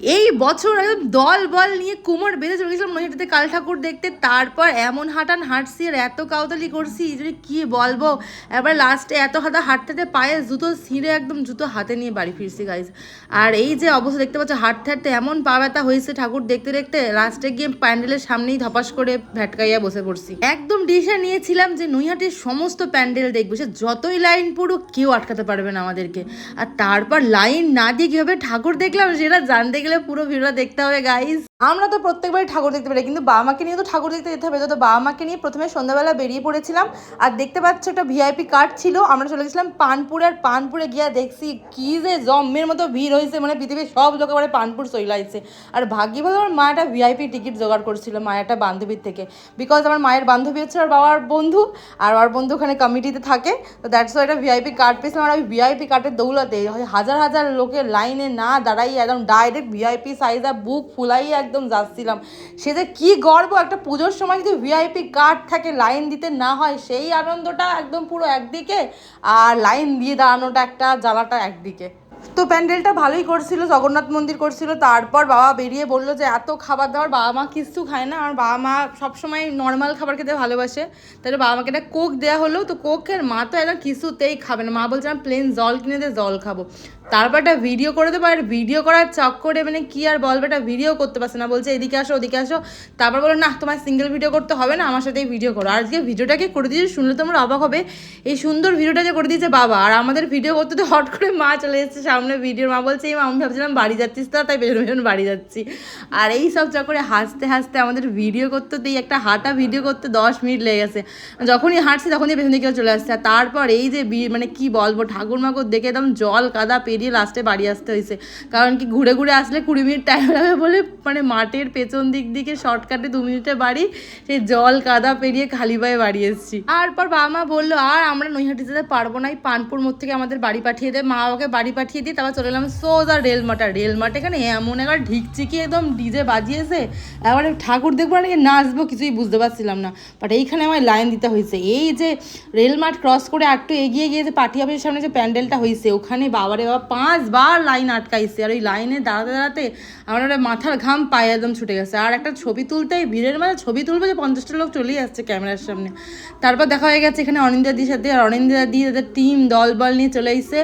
এই বছর একদম দল বল নিয়ে কুমোর বেঁধে চলে গেছিলাম নৈহাটিতে কাল ঠাকুর দেখতে। তারপর এমন হাঁটান হাঁটছি আর এত কাউতালি করছি যে কি বলব? এবার লাস্টে এত হাতা হাঁটতে পায়ে জুতো ছিঁড়ে একদম জুতো হাতে নিয়ে বাড়ি ফিরছি গাইজ আর এই যে অবস্থা দেখতে পাচ্ছ, হাঁটতে হাঁটতে এমন পা ব্যথা হয়েছে ঠাকুর দেখতে দেখতে লাস্টে গিয়ে প্যান্ডেলের সামনেই ধপাস করে ভ্যাটকাইয়া বসে পড়ছি। একদম ডিসে নিয়েছিলাম যে নৈহাটির সমস্ত প্যান্ডেল দেখব, সে যতই লাইন পুরো কেউ আটকাতে পারবে না আমাদেরকে। আর তারপর লাইন না দিয়ে কীভাবে ঠাকুর দেখলাম, সেটা জানতে গেলে পুরো ভিডিও দেখতে হবে গাইজ আমরা তো প্রত্যেকবারই ঠাকুর দেখতে পারি কিন্তু বাবা মাকে নিয়ে তো ঠাকুর দেখতে যেতে হবে। তো বাবা মাকে নিয়ে প্রথমে সন্ধ্যাবেলা বেরিয়ে পড়েছিলাম, আর দেখতে পাচ্ছ একটা ভিআইপি কার্ড ছিল, আমরা চলে গেছিলাম পানপুরে, আর পানপুরে গিয়া দেখছি কী যে জম্মের মতো ভিড় হয়েছে মানে পৃথিবীর সব লোক এবারে পানপুর চইলাইছে আর ভাগ্যি ভালো আমার মা একটা ভিআইপি টিকিট জোগাড় করছিল একটা বান্ধবীর থেকে। বিকজ আমার মায়ের বান্ধবী হচ্ছে আর বাবার বন্ধু, আর আমার বন্ধু ওখানে কমিটিতে থাকে। তো দ্যাটস একটা ভিআইপি কার্ড পেয়েছিলাম, আর ওই ভিআইপি কার্ডের দৌলতে হাজার হাজার লোকের লাইনে না দাঁড়াই একদম ডাইরেক্ট ভিআইপি সাইজা বুক ফুলাই একদম যাচ্ছিলাম। সে যে কী গর্ব, একটা পুজোর সময় যদি ভিআইপি কার্ড থাকে লাইন দিতে না হয়, সেই আনন্দটা একদম পুরো একদিকে আর লাইন দিয়ে দাঁড়ানোটা একটা, জ্বালাটা একদিকে। তো প্যান্ডেলটা ভালোই করছিল, জগন্নাথ মন্দির করছিল। তারপর বাবা বেরিয়ে বলল যে, এত খাবার দাবার বাবা মা কিছু খায় না। আর বাবা মা সবসময় নর্মাল খাবার খেতে ভালোবাসে। তাহলে বাবা মাকে একটা কোক দেওয়া হলো। তো কোকের মা তো একদম কিছুতেই খাবে না। মা বলছে, আমি প্লেন জল কিনে দিয়ে জল খাব। তারপর একটা ভিডিও করে দেবো, আর ভিডিও করার চক্করে মানে কি আর বলবে একটা ভিডিও করতে পারছে না। বলছে, এদিকে আসো, ওদিকে আসো। তারপর বলো না, তোমার সিঙ্গেল ভিডিও করতে হবে না, আমার সাথেই ভিডিও করো। আর আজকে ভিডিওটাকে করে দিয়েছে, শুনলে তোমরা অবাক হবে। এই সুন্দর ভিডিওটা যে করে দিয়েছে বাবা, আর আমাদের ভিডিও করতে তো হট করে মা চলে এসেছে সামনে ভিডিওর মা বলছে, এই মা, আমি ভাবছিলাম বাড়ি যাচ্ছিস তো, তাই পেছন পেছন বাড়ি যাচ্ছি। আর এই সব চক্করে হাসতে হাসতে আমাদের ভিডিও করতে তো এই একটা হাঁটা ভিডিও করতে দশ মিনিট লেগে গেছে। যখনই হাঁটছি, তখনই পেছন দিকে চলে আসছে। আর তারপর এই যে মানে কি বলব ঠাকুর মাকুর দেখে একদম জল কাদা পেরিয়ে লাস্টে বাড়ি আসতে হয়েছে। কারণ কি ঘুরে ঘুরে আসলে কুড়ি মিনিট টাইম লাগবে বলে মানে মাঠের পেছন দিক দিকে শর্টকাটে দু মিনিটে বাড়ি, সেই জল কাদা পেরিয়ে খালি পায়ে বাড়ি এসেছি। তারপর বাবা মা বলল, আর আমরা নৈহাটি যেতে পারব না, এই পানপুর মোড় থেকে আমাদের বাড়ি পাঠিয়ে দেয় মা বাবাকে বাড়ি পাঠিয়ে দিয়ে তারপর চলে এলাম সোজা রেলমাটা। রেলমাট এখানে এমন একবার ঢিকচিকি একদম ডিজে বাজিয়েছে। এবারে ঠাকুর দেখব নাকি নাচবো, কিছুই বুঝতে পারছিলাম না। বাট এইখানে আমার লাইন দিতে হয়েছে। এই যে রেলমাট ক্রস করে একটু এগিয়ে গিয়ে যে পার্টি অফিসের সামনে যে প্যান্ডেলটা হয়েছে, ওখানে বাবারে বাবা পাঁচবার লাইন আটকাইছে। আর ওই লাইনে দাঁড়াতে দাঁড়াতে আমার একটা মাথার ঘাম পায়ে একদম ছুটে গেছে। আর একটা ছবি তুলতেই, ভিড়ের মাঝে ছবি তুলবে যে পঞ্চাশটা লোক চলেই আসছে ক্যামেরার সামনে। তারপর দেখা হয়ে গেছে এখানে অনিন্দাদির সাথে, আর অনিন্দাদি তাদের টিম দল বল নিয়ে চলে এসেছে।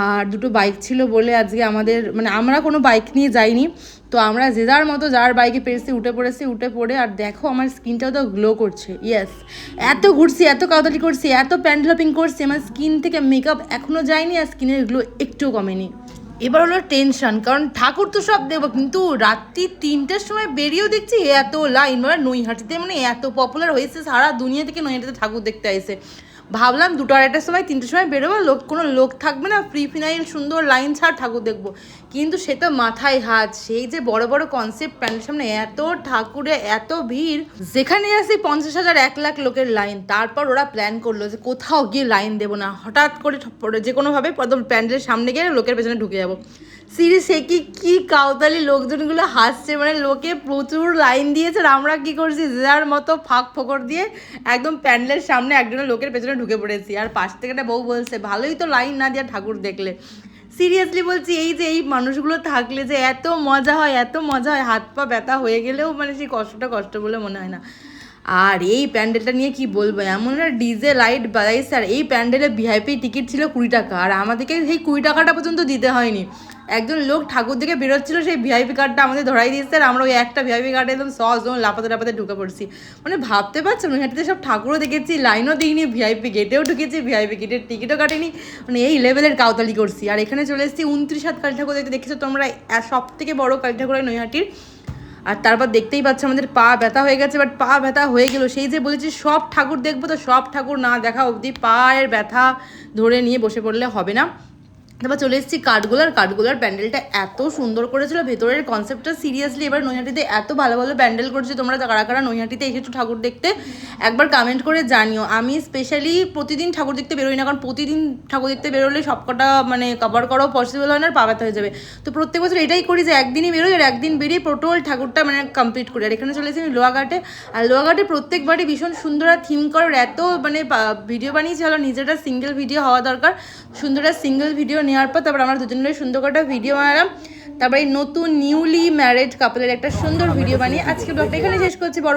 আর দুটো বাইক ছিল বলে আজকে আমাদের মানে আমরা কোনো বাইক নিয়ে যাইনি। তো আমরা যে যার মতো যার বাইকে পেরেছি, উঠে পড়েছি, উঠে পড়ে, আর দেখো আমার স্কিনটাও তো গ্লো করছে। ইয়েস এত ঘুরছি, এত কাউতালি করছি, এত প্যান্ডলপিং করছি, আমার স্কিন থেকে মেকআপ এখনও যায়নি, আর স্কিনের গ্লো একটুও কমেনি। এবার হলো টেনশন কারণ ঠাকুর তো সব দেবো, কিন্তু রাত্রি তিনটার সময় বেরিয়েও দেখছি এত লাইন মানে নৈহাটিতে মানে এত পপুলার হয়েছে সারা দুনিয়া থেকে নৈহাটিতে ঠাকুর দেখতে আসে ভাবলাম দুটো আড়াইটার সময়, তিনটের সময় বেরোবো, লোক, কোনো লোক থাকবে না ফ্রি ফিনাইল সুন্দর লাইন ছাড় ঠাকুর দেখব। কিন্তু সে তো মাথায় হাত, সেই যে বড় বড় কনসেপ্ট প্যান্ডের সামনে এত ঠাকুরে, এত ভিড়, যেখানে আসি পঞ্চাশ হাজার, এক লাখ লোকের লাইন তারপর ওরা প্ল্যান করল যে কোথাও গিয়ে লাইন দেবো না। হঠাৎ করে যে কোনোভাবে প্যান্ডেলের সামনে গিয়ে লোকের পেছনে ঢুকে যাব। সিরিয়াস কি কি কাউতালি লোকজনগুলো হাসছে মানে লোকে প্রচুর লাইন দিয়েছে আর আমরা কি করছি, যার মতো ফাঁক ফোকর দিয়ে একদম প্যান্ডেলের সামনে একজনের লোকের পেছনে ঢুকে পড়েছি। আর পাশ থেকে একটা বউ বলছে, ভালোই তো লাইন না দিয়ে ঠাকুর দেখলে। সিরিয়াসলি বলছি, এই যে এই মানুষগুলো থাকলে যে এত মজা হয়, এত মজা হয়, হাত পা ব্যথা হয়ে গেলেও মানে সেই কষ্টটা কষ্ট বলে মনে হয় না। আর এই প্যান্ডেলটা নিয়ে কি বলব, এমন না ডিজে লাইট বাজাইছে, আর এই প্যান্ডেলে ভিআইপি টিকিট ছিল কুড়ি টাকা, আর আমাদেরকে সেই কুড়ি টাকাটা পর্যন্ত দিতে হয়নি। একজন লোক ঠাকুর দিকে বেরোচ্ছিল, সেই ভিআইপি কার্ডটা আমাদের ধরাই দিয়েছে আর আমরা ওই একটা ভিআইপি কার্ডে একদম সহজ লাপাতে লাপাতে ঢুকে পড়ছি। মানে ভাবতে পারছ নৈহাটিতে সব ঠাকুরও দেখেছি লাইনও দিইনি ভিআইপি গেটেও ঢুকেছি ভিআইপি গেটের টিকিটও কাটেনি মানে এই লেভেলের কাউতালি করছি। আর এখানে চলে এসেছি উনত্রিশ হাত কালী ঠাকুর দেখতে। দেখেছ তোমরা সব থেকে বড় কালী ঠাকুর হয় নৈহাটির। আর তারপর দেখতেই পাচ্ছ আমাদের পা ব্যথা হয়ে গেছে বাট পা ব্যথা হয়ে গেল। সেই যে বলেছি, সব ঠাকুর দেখব তো, সব ঠাকুর না দেখা অবধি পায়ের ব্যথা ধরে নিয়ে বসে পড়লে হবে না। তারপর চলে এসেছি কাঠগোলার। কাঠগোলার প্যান্ডেলটা এত সুন্দর করেছিল। ভেতরের কনসেপ্টটা সিরিয়াসলি এবার নৈহাটিতে এত ভালো ভালো প্যান্ডেল করছে। তোমরা কারা কারা নৈহাটিতে এসেছ ঠাকুর দেখতে, একবার কমেন্ট করে জানিও। আমি স্পেশালি প্রতিদিন ঠাকুর দেখতে বেরোই না, কারণ প্রতিদিন ঠাকুর দেখতে বেরোলে সবকটা মানে কভার করাও পসিবল হয় না আর পা ব্যথা হয়ে যাবে। তো প্রত্যেক বছর এটাই করি যে একদিনই বেরোই আর একদিন বেরিয়ে টোটাল ঠাকুরটা মানে কমপ্লিট করি। আর এখানে চলে এসেছি আমি লোয়াঘাটে আর লোয়াঘাটে প্রত্যেকবারই ভীষণ সুন্দর আর থিম করার এত মানে ভিডিও বানিয়েছি। হলো নিজেরা সিঙ্গেল ভিডিও হওয়া দরকার। সুন্দর সিঙ্গেল ভিডিও নেওয়ার পর তারপর আমরা দুজনের সুন্দর করে ভিডিও বানালাম। তারপরে এই নতুন নিউলি ম্যারেড কাপলের একটা সুন্দর ভিডিও বানিয়ে আজকে ব্লগটা এখানে শেষ করছি। বড়